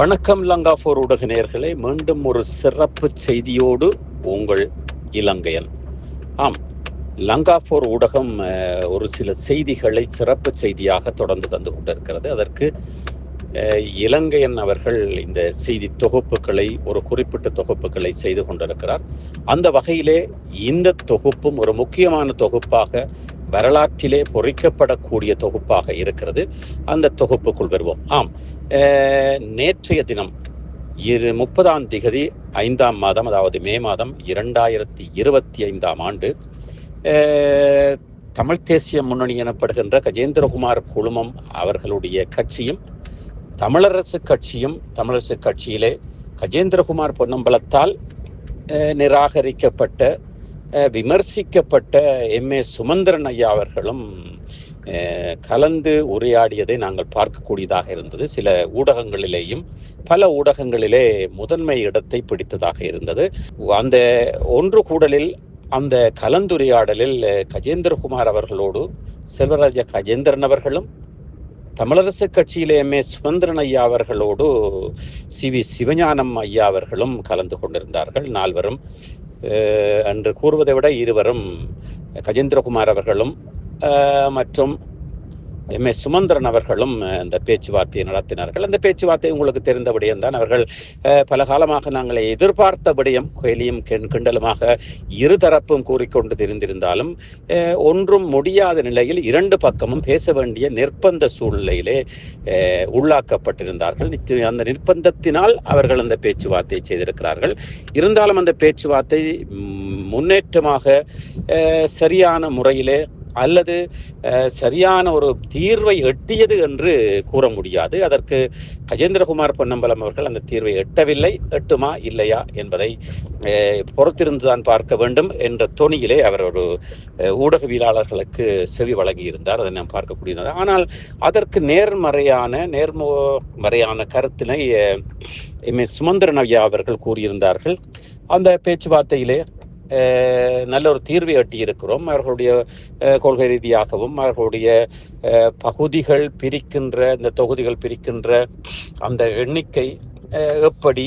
வணக்கம் லங்காபோர் ஊடக நேயர்களே. மீண்டும் ஒரு சிறப்பு செய்தியோடு உங்கள் இலங்கையன் ஆம் லங்கா போர் ஊடகம் ஒரு சில செய்திகளை சிறப்பு செய்தியாக தொடர்ந்து தந்து கொண்டிருக்கிறது. அதற்கு இலங்கையன் அவர்கள் இந்த செய்தி தொகுப்புகளை ஒரு குறிப்பிட்ட தொகுப்புகளை செய்து கொண்டிருக்கிறார். அந்த வகையிலே இந்த தொகுப்பும் ஒரு முக்கியமான தொகுப்பாக வரலாற்றிலே பொறிக்கப்படக்கூடிய தொகுப்பாக இருக்கிறது. அந்த தொகுப்புக்குள் வருவோம். ஆம். நேற்றைய தினம் இரு முப்பதாம் திகதி ஐந்தாம் மாதம் அதாவது மே மாதம் இரண்டாயிரத்தி இருபத்தி ஐந்தாம் ஆண்டு தமிழ் தேசிய முன்னணி எனப்படுகின்ற கஜேந்திரகுமார் குழுமம் அவர்களுடைய கட்சியும் தமிழரசு கட்சியும் தமிழரசு கட்சியிலே கஜேந்திரகுமார் பொன்னம்பலத்தால் நிராகரிக்கப்பட்ட விமர்சிக்கப்பட்ட எம். ஏ. சுமந்திரன் ஐயா அவர்களும் கலந்து உரையாடியதை நாங்கள் பார்க்கக்கூடியதாக இருந்தது. சில ஊடகங்களிலேயும் பல ஊடகங்களிலே முதன்மை இடத்தை பிடித்ததாக இருந்தது. அந்த ஒன்று கூடலில் அந்த கலந்துரையாடலில் கஜேந்திரகுமார் அவர்களோடு செல்வராஜ கஜேந்திரன் அவர்களும் தமிழரசு கட்சியிலே எம். ஏ. சுமந்திரன் ஐயா அவர்களோடு சி. வி. சிவஞானம் ஐயா அவர்களும் கலந்து கொண்டிருந்தார்கள். நால்வரும் என்று அன்று கூறுவதை விட இருவரும் கஜேந்திரகுமார் அவர்களும் மற்றும் எம். ஏ சுமந்திரன் அவர்களும் அந்த பேச்சுவார்த்தையை நடத்தினார்கள். அந்த பேச்சுவார்த்தை உங்களுக்கு தெரிந்த விடயம்தான் அவர்கள் பல காலமாக நாங்கள் எதிர்பார்த்த விடயம் கோயிலியும் கிண்டலுமாக இருதரப்பும் கூறிக்கொண்டு தெரிந்திருந்தாலும் ஒன்றும் முடியாத நிலையில் இரண்டு பக்கமும் பேச வேண்டிய நிர்பந்த சூழ்நிலையிலே உள்ளாக்கப்பட்டிருந்தார்கள். அந்த நிர்பந்தத்தினால் அவர்கள் அந்த பேச்சுவார்த்தையை செய்திருக்கிறார்கள். இருந்தாலும் அந்த பேச்சுவார்த்தை முன்னேற்றமாக சரியான முறையிலே அல்லது சரியான ஒரு தீர்வை எட்டியது என்று கூற முடியாது. அதற்கு கஜேந்திரகுமார் பொன்னம்பலம் அவர்கள் அந்த தீர்வை எட்டவில்லை. எட்டுமா இல்லையா என்பதை பொறுத்திருந்துதான் பார்க்க வேண்டும் என்ற தொனியிலே அவர் ஒரு ஊடகவியலாளர்களுக்கு செவி வழங்கியிருந்தார். அதை நாம் பார்க்கக்கூடியது ஆனால் அதற்கு நேர்மறையான நேர்மறையான கருத்தினை எம். எஸ். சுமந்திரன் ஐயா அவர்கள் கூறியிருந்தார்கள். அந்த பேச்சுவார்த்தையிலே நல்ல ஒரு தீர்வை எட்டியிருக்கிறோம். அவர்களுடைய கொள்கை ரீதியாகவும் அவர்களுடைய பகுதிகள் பிரிக்கின்ற இந்த தொகுதிகள் பிரிக்கின்ற அந்த எண்ணிக்கை எப்படி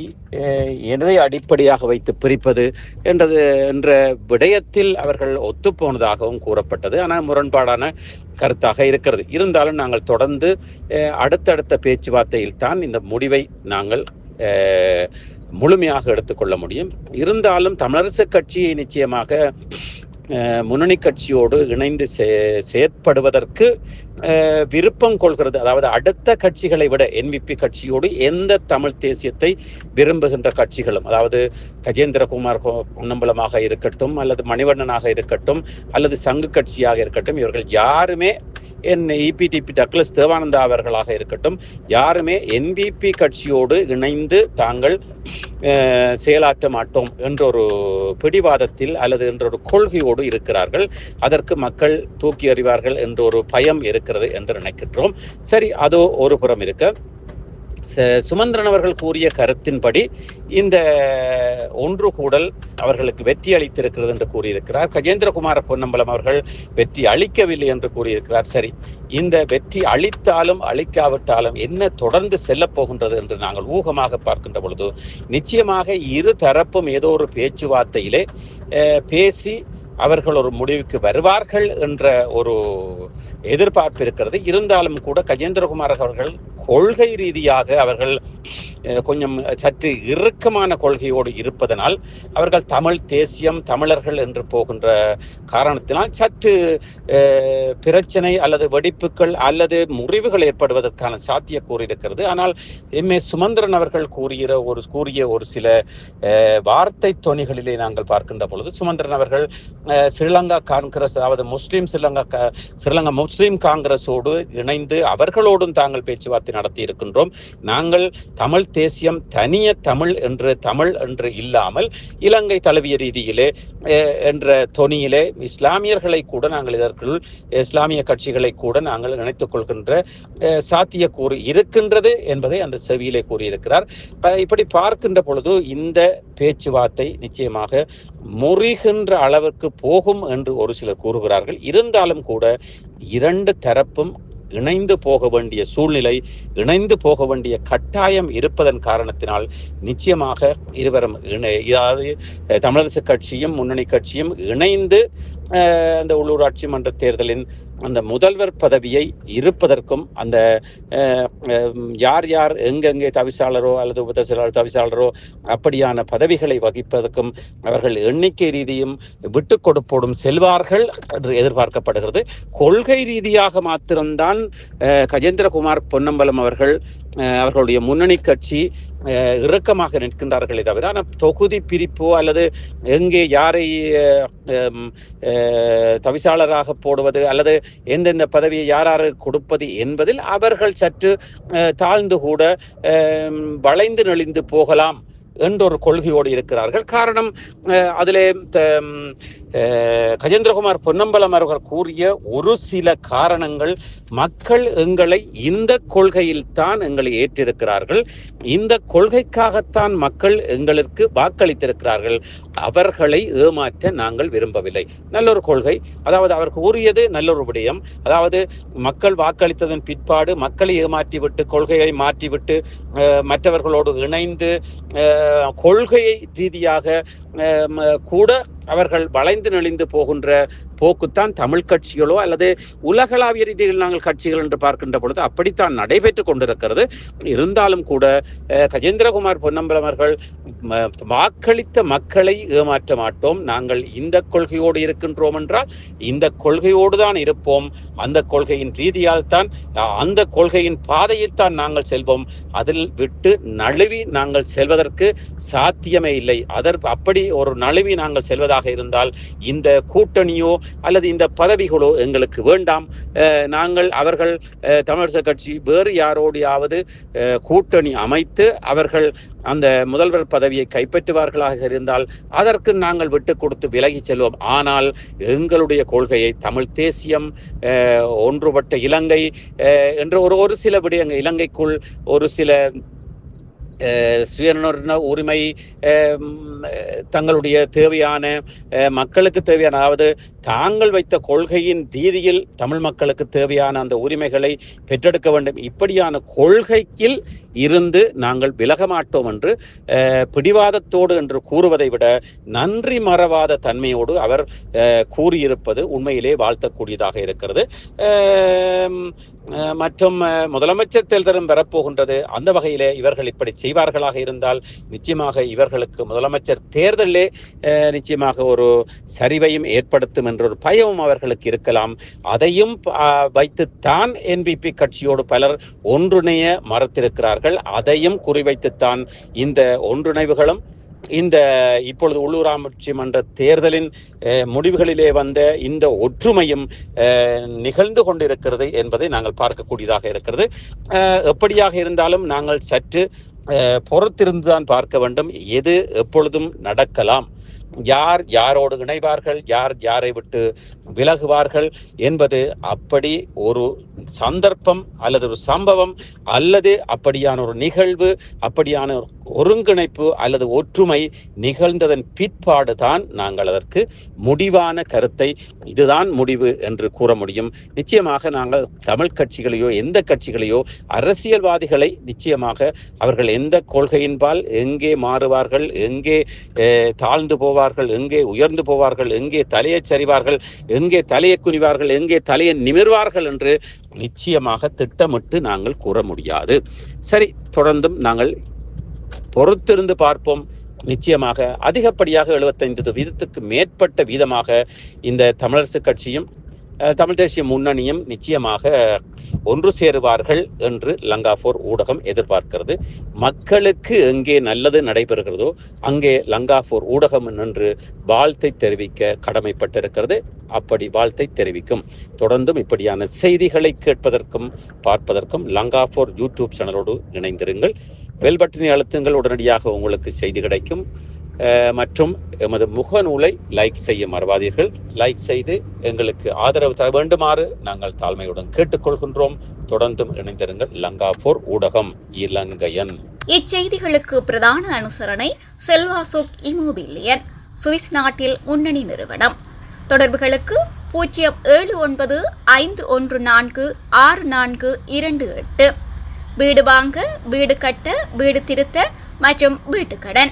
எதை அடிப்படையாக வைத்து பிரிப்பது என்றது என்ற விடயத்தில் அவர்கள் ஒத்துப்போனதாகவும் கூறப்பட்டது. ஆனால் முரண்பாடான கருத்தாக இருக்கிறது. இருந்தாலும் நாங்கள் தொடர்ந்து அடுத்தடுத்த பேச்சுவார்த்தையில் தான் இந்த முடிவை நாங்கள் முழுமையாக எடுத்துக்கொள்ள முடியும். இருந்தாலும் தமிழரசு கட்சியை நிச்சயமாக முன்னணி கட்சியோடு இணைந்து சே செயற்படுவதற்கு விருப்பம் கொள்கிறது. அதாவது அடுத்த கட்சிகளை விட என்பிபி கட்சியோடு எந்த தமிழ் தேசியத்தை விரும்புகின்ற கட்சிகளும் அதாவது கஜேந்திரகுமார் பொன்னம்பலமாக இருக்கட்டும் அல்லது மணிவண்ணனாக இருக்கட்டும் அல்லது சங்கு கட்சியாக இருக்கட்டும் இவர்கள் யாருமே என் இபிடிபி டக்ளஸ் தேவானந்தா அவர்களாக இருக்கட்டும் யாருமே என்பிபி கட்சியோடு இணைந்து தாங்கள் செயலாற்ற மாட்டோம் என்ற ஒரு பிடிவாதத்தில் அல்லது என்ற ஒரு கொள்கையோடு இருக்கிறார்கள். அதற்கு மக்கள் தூக்கி அறிவார்கள் என்ற ஒரு பயம் இருக்கிறது என்று நினைக்கின்றோம். சரி அதோ ஒரு புறம் இருக்க. சுமந்திரன் அவர்கள் கூறிய கருத்தின்படி இந்த ஒன்று கூடல் அவர்களுக்கு வெற்றி அளித்திருக்கிறது என்று கூறியிருக்கிறார். கஜேந்திரகுமார பொன்னம்பலம் அவர்கள் வெற்றி அளிக்கவில்லை என்று கூறியிருக்கிறார். சரி இந்த வெற்றி அளித்தாலும் அளிக்காவிட்டாலும் என்ன தொடர்ந்து செல்லப்போகின்றது என்று நாங்கள் ஊகமாக பார்க்கின்ற பொழுது நிச்சயமாக இரு தரப்பும் ஏதோ ஒரு பேச்சுவார்த்தையிலே பேசி அவர்கள் ஒரு முடிவுக்கு வருவார்கள் என்ற ஒரு எதிர்பார்ப்பு இருக்கிறது. இருந்தாலும் கூட கஜேந்திரகுமார் அவர்கள் கொள்கை ரீதியாக அவர்கள் கொஞ்சம் சற்று இறுக்கமான கொள்கையோடு இருப்பதனால் அவர்கள் தமிழ் தேசியம் தமிழர்கள் என்று போகின்ற காரணத்தினால் சற்று பிரச்சனை அல்லது வெடிப்புகள் அல்லது முறிவுகள் ஏற்படுவதற்கான சாத்தியக்கூறு இருக்கிறது. ஆனால் எம். ஏ. சுமந்திரன் அவர்கள் கூறுகிற ஒரு கூறிய ஒரு சில வார்த்தை தொனிகளிலே நாங்கள் பார்க்கின்ற பொழுது சுமந்திரன் அவர்கள் ஸ்ரீலங்கா காங்கிரஸ் அதாவது முஸ்லீம் ஸ்ரீலங்கா ஸ்ரீலங்கா முஸ்லீம் காங்கிரஸோடு இணைந்து அவர்களோடும் தாங்கள் பேச்சுவார்த்தை நடத்தி இருக்கின்றோம் நாங்கள் தமிழ் தேசியம் தனிய தமிழ் என்று தமிழ் என்று இல்லாமல் இலங்கை தழுவிய ரீதியிலே என்ற தொனியிலே இஸ்லாமியர்களை கூட நாங்கள் இதற்குள் இஸ்லாமிய கட்சிகளை கூட நாங்கள் இணைத்துக் கொள்கின்ற சாத்தியக்கூறு இருக்கின்றது என்பதை அந்த செவியிலே கூறியிருக்கிறார். இப்படி பார்க்கின்ற பொழுது இந்த பேச்சுவார்த்தை நிச்சயமாக முறிகின்ற அளவுக்கு போகும் என்று ஒரு சிலர் கூறுகிறார்கள். இருந்தாலும் கூட இரண்டு தரப்பும் இணைந்து போக வேண்டிய சூழ்நிலை இணைந்து போக வேண்டிய கட்டாயம் இருப்பதன் காரணத்தினால் நிச்சயமாக இருவரும் இணை அதாவது தமிழரசுக் தமிழரசு கட்சியும் முன்னணி கட்சியும் இணைந்து அந்த உள்ளூராட்சி மன்ற தேர்தலின் அந்த முதல்வர் பதவியை இருப்பதற்கும் அந்த அஹ், யார் யார் எங்கெங்கே தவிசாளரோ அல்லது உபதவிசாளர் தவிசாளரோ அப்படியான பதவிகளை வகிப்பதற்கும் அவர்கள் எண்ணிக்கை ரீதியும் விட்டு கொடுப்போடும் செல்வார்கள் என்று எதிர்பார்க்கப்படுகிறது. கொள்கை ரீதியாக மாத்திரம்தான் கஜேந்திரகுமார் பொன்னம்பலம் அவர்கள் அஹ், அவர்களுடைய முன்னணி கட்சி அஹ், இறுக்கமாக நிற்கின்றார்களே தவிர ஆனால் தொகுதி பிரிப்போ அல்லது எங்கே யாரை அஹ், தவிசாளராக போடுவது அல்லது எந்தெந்த பதவியை யார் கொடுப்பது என்பதில் அவர்கள் சற்று தாழ்ந்து கூட வளைந்து நெளிந்து போகலாம். என்றொரு கொள்கையோடு இருக்கிறார்கள். காரணம் அதிலே த- கஜேந்திரகுமார் பொன்னம்பலம் அவர்கள் கூறிய ஒரு சில காரணங்கள் மக்கள் எங்களை இந்த கொள்கையில் தான் எங்களை ஏற்றிருக்கிறார்கள். இந்த கொள்கைக்காகத்தான் மக்கள் எங்களுக்கு வாக்களித்திருக்கிறார்கள். அவர்களை ஏமாற்ற நாங்கள் விரும்பவில்லை. நல்ல ஒரு கொள்கை. அதாவது அவர் கூறியது நல்லொரு விடயம். அதாவது மக்கள் வாக்களித்ததன் பிற்பாடு மக்களை ஏமாற்றிவிட்டு கொள்கையை மாற்றிவிட்டு மற்றவர்களோடு இணைந்து அஹ், கொள்கையை ரீதியாக கூட அவர்கள் வளைந்து நெளிந்து போகின்ற போக்குத்தான் தமிழ் கட்சிகளோ அல்லது உலகளாவிய ரீதியில் நாங்கள் கட்சிகள் என்று பார்க்கின்ற பொழுது அப்படித்தான் நடைபெற்று கொண்டிருக்கிறது. இருந்தாலும் கூட கஜேந்திரகுமார் பொன்னம்பலம் அவர்கள் வாக்களித்த மக்களை ஏமாற்ற மாட்டோம். நாங்கள் இந்த கொள்கையோடு இருக்கின்றோம் என்றால் இந்த கொள்கையோடு தான் இருப்போம். அந்த கொள்கையின் ரீதியால் தான் அந்த கொள்கையின் பாதையில் தான் நாங்கள் செல்வோம். அதில் விட்டு நழுவி நாங்கள் செல்வதற்கு சாத்தியமே இல்லை. அதற்கு அப்படி ஒரு நழுவி நாங்கள் செல்வதாக இருந்தால் இந்த கூட்டணியோ அல்லது இந்த பதவிகளோ எங்களுக்கு வேண்டாம். நாங்கள் அவர்கள் அஹ், தமிழரசு கட்சி வேறு யாரோடையாவது கூட்டணி அமைத்து அவர்கள் அந்த முதல்வர் பதவியை கைப்பற்றுவார்களாக இருந்தால் அதற்கு நாங்கள் விட்டு கொடுத்து விலகி செல்வோம். ஆனால் எங்களுடைய கொள்கையை தமிழ் தேசியம் ஒன்றுபட்ட இலங்கை அஹ், என்ற ஒரு ஒரு சில விடயங்கள் இலங்கைக்குள் ஒரு சில அஹ், உரிமை தங்களுடைய தேவையான மக்களுக்கு தேவையான அதாவது தாங்கள் வைத்த கொள்கையின் தீதியில் தமிழ் மக்களுக்கு தேவையான அந்த உரிமைகளை பெற்றெடுக்க வேண்டும். இப்படியான கொள்கைக்கில் இருந்து நாங்கள் விலக மாட்டோம் என்று பிடிவாதத்தோடு என்று கூறுவதை விட நன்றி மறவாத தன்மையோடு அவர் கூறியிருப்பது உண்மையிலே வாழ்த்தக்கூடியதாக இருக்கிறது. மற்றும் முதலமைச்சர் தேர்தலும் வரப்போகின்றது. அந்த வகையிலே இவர்கள் இப்படி செய்வார்களாக இருந்தால் நிச்சயமாக இவர்களுக்கு முதலமைச்சர் தேர்தலே நிச்சயமாக ஒரு சரிவையும் ஏற்படுத்தும் என்ற ஒரு பயமும் அவர்களுக்கு இருக்கலாம். அதையும் வைத்துத்தான் என்பிபி கட்சியோடு பலர் ஒன்றிணைய மறுத்திருக்கிறார்கள். அதையும் குறிவைத்துத்தான் இந்த ஒன்றிணைவுகளும் இந்த இப்பொழுது உள்ளூராட்சி மன்ற தேர்தலின் முடிவுகளிலே வந்த இந்த ஒற்றுமையும் நிகழ்ந்து கொண்டிருக்கிறது என்பதை நாங்கள் பார்க்கக்கூடியதாக இருக்கிறது. எப்படியாக இருந்தாலும் நாங்கள் சற்று பொறுத்திருந்துதான் பார்க்க வேண்டும். எது எப்பொழுதும் நடக்கலாம். யார் யாரோடு இணைவார்கள்? யார் யாரை விட்டு விலகுவார்கள் என்பது அப்படி ஒரு சந்தர்ப்பம் அல்லது ஒரு சம்பவம் அல்லது அப்படியான ஒரு நிகழ்வு அப்படியான ஒரு ஒருங்கிணைப்பு அல்லது ஒற்றுமை நிகழ்ந்ததன் பிற்பாடு தான் நாங்கள் அதற்கு முடிவான கருத்தை இதுதான் முடிவு என்று கூற முடியும். நிச்சயமாக நாங்கள் தமிழ் கட்சிகளையோ எந்த கட்சிகளையோ அரசியல்வாதிகளை நிச்சயமாக அவர்கள் எந்த கொள்கையின்பால் எங்கே மாறுவார்கள் எங்கே தாழ்ந்து போவார்கள் எங்கே உயர்ந்து போவார்கள் எங்கே தலையை சரிவார்கள் எங்கே தலையை குனிவார்கள் எங்கே தலையை நிமிர்வார்கள் என்று நிச்சயமாக திட்டமிட்டு நாங்கள் கூற முடியாது. சரி தொடர்ந்தும் நாங்கள் பொறுத்திருந்து பார்ப்போம். நிச்சயமாக அதிகப்படியாக எழுபத்தைந்து வீதத்துக்கு மேற்பட்ட வீதமாக இந்த தமிழரசு கட்சியும் தமிழ் தேசிய முன்னணியும் நிச்சயமாக ஒன்று சேருவார்கள் என்று லங்காஃபோர் ஊடகம் எதிர்பார்க்கிறது. மக்களுக்கு எங்கே நல்லது நடைபெறுகிறதோ அங்கே லங்காஃபோர் ஊடகம் நின்று வாழ்த்தை தெரிவிக்க கடமைப்பட்டிருக்கிறது. அப்படி வாழ்த்தை தெரிவிக்கும். தொடர்ந்தும் இப்படியான செய்திகளை கேட்பதற்கும் பார்ப்பதற்கும் லங்காஃபோர் யூடியூப் சேனலோடு இணைந்திருங்கள். பெல் அழுத்துங்கள் உடனடியாக உங்களுக்கு செய்தி கிடைக்கும். மற்றும் எமது முகநூலை லைக் செய்ய மறவாதீர்கள். லைக் செய்து எங்களுக்கு ஆதரவு தர வேண்டுமாறு நாங்கள் தாழ்மையுடன் கேட்டுக்கொள்கின்றோம். தொடர்ந்தும் இணைந்திருங்கள் லங்கா போர் ஊடகம் இலங்கையன். இச்செய்திகளுக்கு பிரதான அனுசரணை செல்வாசோக் இமோபிலியன் சுவிஸ் நாட்டில் முன்னணி நிறுவனம். தொடர்புகளுக்கு பூஜ்ஜியம் ஏழு ஒன்பது ஐந்து ஒன்று நான்கு ஆறு நான்கு இரண்டு எட்டு. வீடு வாங்க வீடு கட்ட வீடு திருத்த மற்றும் வீட்டுக்கடன்.